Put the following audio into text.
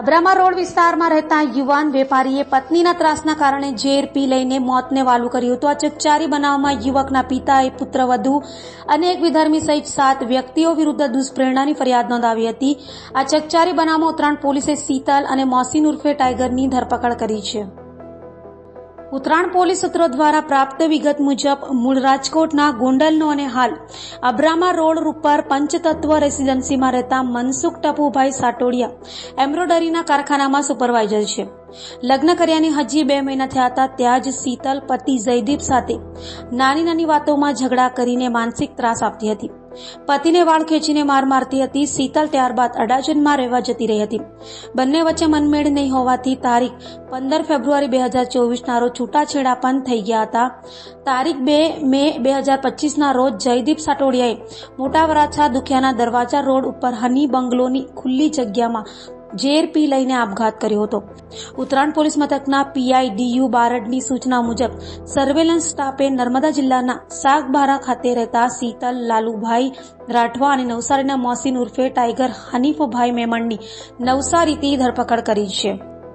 Abrama road વિસ્તારમાં રહેતા યુવાન વેપારીએ પત્નીના ત્રાસના કારણે ઝેર પી લઈને મોતને વાલું કર્યું હતું. આ ચકચારી બનાવમાં યુવકના પિતાએ પુત્રવધુ અને એક વિધર્મી સહિત સાત વ્યક્તિઓ વિરુદ્ધ દુષ્પ્રેરણાની ફરિયાદ નોંધાવી હતી. આ ચકચારી બનાવમાં ઉત્તરાયણ પોલીસે શીતલ અને મોસીન ઉર્ફે ટાઈગરની ધરપકડ કરી છે. ઉત્તરાયણ પોલીસ સૂત્રો દ્વારા પ્રાપ્ત વિગત મુજબ મૂળ રાજકોટના ગોંડલનો અને હાલ અબ્રામા રોડ ઉપર પંચતત્વ રેસીડન્સીમાં રહેતા મનસુખ ટપુભાઈ સાટોડિયા એમ્બ્રોડરીના કારખાનામાં સુપરવાઇઝર છે. લગ્ન કર્યાની હજી બે મહિના થયા હતા, ત્યાં જ શીતલ પતિ જયદીપ સાથે નાની નાની વાતોમાં ઝઘડા કરીને માનસિક ત્રાસ આપતી હતી. પતિને વાળ ખેંચીને માર મારતી હતી. શીતલ ત્યારબાદ અડાજનમાં રહેવા જતી રહી હતી. બંને વચ્ચે મનમેળ નહીં હોવાથી તારીખ પંદર ફેબ્રુઆરી બે હજાર ચોવીસના રોજ છૂટાછેડા પણ થઈ ગયા હતા. તારીખ બે મે બે હજાર પચીસના રોજ જયદીપ સાટોડિયાએ મોટા વરાછા દુખિયાના દરવાજા રોડ ઉપર હની બંગલોની ખુલ્લી જગ્યામાં ઝેર લઈને આપઘાત કર્યો હતો. ઉત્તરાયણ પોલીસ મથકના પીઆઈ ડીયુ બારડની સૂચના મુજબ સર્વેલન્સ સ્ટાફે નર્મદા જિલ્લાના સાગબારા ખાતે રહેતા શીતલ, લાલુભાઈ રાઠવા અને નવસારીના મોસીન ઉર્ફે ટાઈગર હનીફભાઈ મેમણની નવસારીથી ધરપકડ કરી છે.